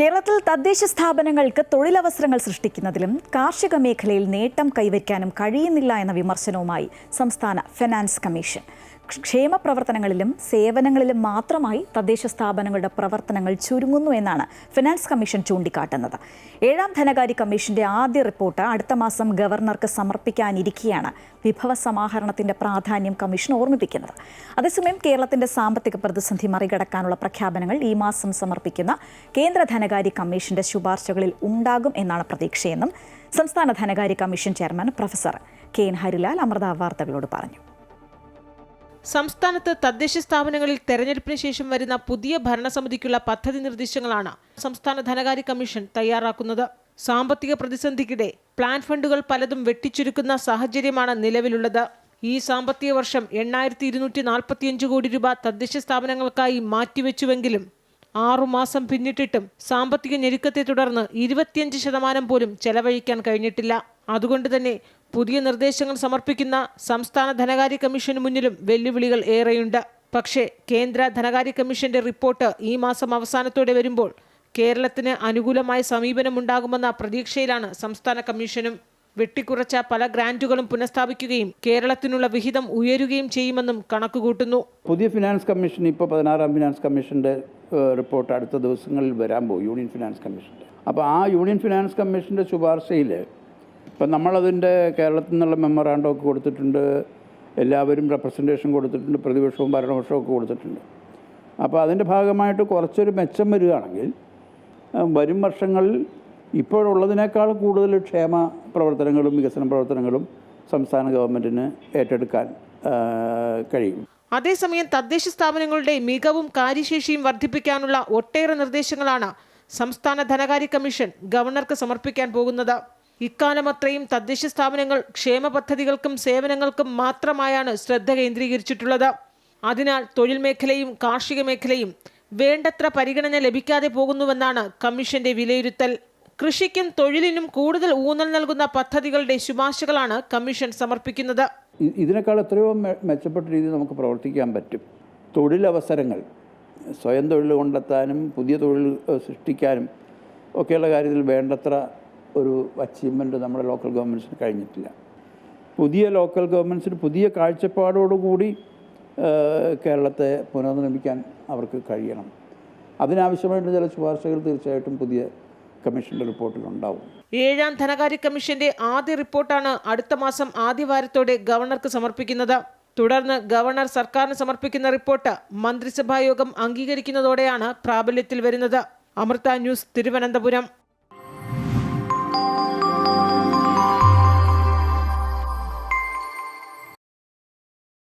കേരളത്തിൽ തദ്ദേശ സ്ഥാപനങ്ങൾക്ക് തൊഴിലവസരങ്ങൾ സൃഷ്ടിക്കുന്നതിലും കാർഷിക മേഖലയിൽ നേട്ടം കൈവരിക്കാനും കഴിയുന്നില്ല എന്ന വിമർശനവുമായി സംസ്ഥാന ഫിനാൻസ് കമ്മീഷൻ. ക്ഷേമ പ്രവർത്തനങ്ങളിലും സേവനങ്ങളിലും മാത്രമായി തദ്ദേശ സ്ഥാപനങ്ങളുടെ പ്രവർത്തനങ്ങൾ ചുരുങ്ങുന്നു എന്നാണ് ഫിനാൻസ് കമ്മീഷൻ ചൂണ്ടിക്കാട്ടുന്നത്. ഏഴാം ധനകാര്യ കമ്മീഷന്റെ ആദ്യ റിപ്പോർട്ട് അടുത്ത മാസം ഗവർണർക്ക് സമർപ്പിക്കാനിരിക്കെയാണ് വിഭവ സമാഹരണത്തിന്റെ പ്രാധാന്യം കമ്മീഷൻ ഓർമ്മിപ്പിക്കുന്നത്. അതേസമയം കേരളത്തിന്റെ സാമ്പത്തിക പ്രതിസന്ധി മറികടക്കാനുള്ള പ്രഖ്യാപനങ്ങൾ ഈ മാസം സമർപ്പിക്കുന്ന കേന്ദ്ര ധനകാര്യ കമ്മീഷന്റെ ശുപാർശകളിൽ ഉണ്ടാകും എന്നാണ് പ്രതീക്ഷയെന്നും സംസ്ഥാന ധനകാര്യ commission chairman professor K N Harilal Amrita വാർത്തകളോട് പറഞ്ഞു. സംസ്ഥാനത്ത് തദ്ദേശ സ്ഥാപനങ്ങളിൽ തെരഞ്ഞെടുപ്പിന് ശേഷം വരുന്ന പുതിയ ഭരണസമിതിക്കുള്ള പദ്ധതി നിർദ്ദേശങ്ങളാണ് സംസ്ഥാന ധനകാര്യ കമ്മീഷൻ തയ്യാറാക്കുന്നത്. സാമ്പത്തിക പ്രതിസന്ധിക്കിടെ പ്ലാൻ ഫണ്ടുകൾ പലതും വെട്ടിച്ചുരുക്കുന്ന സാഹചര്യമാണ് നിലവിലുള്ളത്. ഈ സാമ്പത്തിക വർഷം എണ്ണായിരത്തി ഇരുന്നൂറ്റി നാൽപ്പത്തിയഞ്ച് കോടി രൂപ തദ്ദേശ സ്ഥാപനങ്ങൾക്കായി മാറ്റിവെച്ചുവെങ്കിലും ആറുമാസം പിന്നിട്ടിട്ടും സാമ്പത്തിക ഞെരുക്കത്തെ തുടർന്ന് ഇരുപത്തിയഞ്ച് ശതമാനം പോലും ചെലവഴിക്കാൻ കഴിഞ്ഞിട്ടില്ല. അതുകൊണ്ട് തന്നെ പുതിയ നിർദ്ദേശങ്ങൾ സമർപ്പിക്കുന്ന സംസ്ഥാന ധനകാര്യ കമ്മീഷന് മുന്നിലും വെല്ലുവിളികൾ ഏറെയുണ്ട്. പക്ഷേ കേന്ദ്ര ധനകാര്യ കമ്മീഷന്റെ റിപ്പോർട്ട് ഈ മാസം അവസാനത്തോടെ വരുമ്പോൾ കേരളത്തിന് അനുകൂലമായ സമീപനമുണ്ടാകുമെന്ന പ്രതീക്ഷയിലാണ് സംസ്ഥാന കമ്മീഷനും. വെട്ടിക്കുറച്ച പല ഗ്രാന്റുകളും പുനഃസ്ഥാപിക്കുകയും കേരളത്തിനുള്ള വിഹിതം ഉയരുകയും ചെയ്യുമെന്നും കണക്കുകൂട്ടുന്നു. പുതിയ ഫിനാൻസ് കമ്മീഷൻ ഇപ്പോൾ പതിനാറാം ഫിനാൻസ് കമ്മീഷന്റെ റിപ്പോർട്ട് അടുത്ത ദിവസങ്ങളിൽ വരാൻ പോകും യൂണിയൻ ഫിനാൻസ് കമ്മീഷന്റെ അപ്പോൾ ആ യൂണിയൻ ഫിനാൻസ് കമ്മീഷന്റെ ശുപാർശയിൽ ഇപ്പം നമ്മളതിന്റെ കേരളത്തിൽ നിന്നുള്ള മെമ്മറാണ്ടം ഒക്കെ കൊടുത്തിട്ടുണ്ട്. എല്ലാവരും റെപ്രസെന്റേഷൻ കൊടുത്തിട്ടുണ്ട്. പ്രതിപക്ഷവും ഭരണപക്ഷവും ഒക്കെ കൊടുത്തിട്ടുണ്ട്. അപ്പോൾ അതിന്റെ ഭാഗമായിട്ട് കുറച്ചൊരു മെച്ചം വരികയാണെങ്കിൽ വരും വർഷങ്ങളിൽ ഇപ്പോഴുള്ളതിനേക്കാൾ കൂടുതൽ ക്ഷേമ പ്രവർത്തനങ്ങളും വികസന പ്രവർത്തനങ്ങളും സംസ്ഥാന ഗവൺമെന്റിന് ഏറ്റെടുക്കാൻ കഴിയും. അതേസമയം തദ്ദേശ സ്ഥാപനങ്ങളുടെ മികവും കാര്യശേഷിയും വർദ്ധിപ്പിക്കാനുള്ള ഒട്ടേറെ നിർദ്ദേശങ്ങളാണ് സംസ്ഥാന ധനകാര്യ കമ്മീഷൻ ഗവർണർക്ക് സമർപ്പിക്കാൻ പോകുന്നത്. ഇക്കാലം അത്രയും തദ്ദേശ സ്ഥാപനങ്ങൾ ക്ഷേമ പദ്ധതികൾക്കും സേവനങ്ങൾക്കും മാത്രമായാണ് ശ്രദ്ധ കേന്ദ്രീകരിച്ചിട്ടുള്ളത്. അതിനാൽ തൊഴിൽ മേഖലയും കാർഷിക മേഖലയും വേണ്ടത്ര പരിഗണന ലഭിക്കാതെ പോകുന്നുവെന്നാണ് കമ്മീഷന്റെ വിലയിരുത്തൽ. കൃഷിക്കും തൊഴിലിനും കൂടുതൽ ഊന്നൽ നൽകുന്ന പദ്ധതികളുടെ ശുപാർശകളാണ് കമ്മീഷൻ സമർപ്പിക്കുന്നത്. ഇതിനേക്കാൾ എത്രയോ മെച്ചപ്പെട്ട രീതിയിൽ നമുക്ക് പ്രവർത്തിക്കാൻ പറ്റും. തൊഴിലവസരങ്ങൾ സ്വയം തൊഴിൽ കണ്ടെത്താനും പുതിയ തൊഴിൽ സൃഷ്ടിക്കാനും ഒക്കെയുള്ള കാര്യത്തിൽ വേണ്ടത്ര ഒരു അച്ചീവ്മെന്റ് നമ്മുടെ ലോക്കൽ ഗവൺമെന്റ്സിന് കഴിഞ്ഞിട്ടില്ല. പുതിയ ലോക്കൽ ഗവൺമെന്റ്സിന് പുതിയ കാഴ്ചപ്പാടോടുകൂടി കേരളത്തെ പുനർനിർമ്മിക്കാൻ അവർക്ക് കഴിയണം. അതിനാവശ്യമായിട്ട് ചില ശുപാർശകൾ തീർച്ചയായിട്ടും പുതിയ കമ്മീഷന്റെ റിപ്പോർട്ടിലുണ്ടാവും ഏഴാം ധനകാര്യ കമ്മീഷന്റെ ആദ്യ റിപ്പോർട്ടാണ് അടുത്ത മാസം ആദ്യവാരത്തോടെ ഗവർണർക്ക് സമർപ്പിക്കുന്നത്. തുടർന്ന് ഗവർണർ സർക്കാരിന് സമർപ്പിക്കുന്ന റിപ്പോർട്ട് മന്ത്രിസഭാ യോഗം അംഗീകരിക്കുന്നതോടെയാണ് പ്രാബല്യത്തിൽ വരുന്നത്. അമൃത ന്യൂസ് തിരുവനന്തപുരം.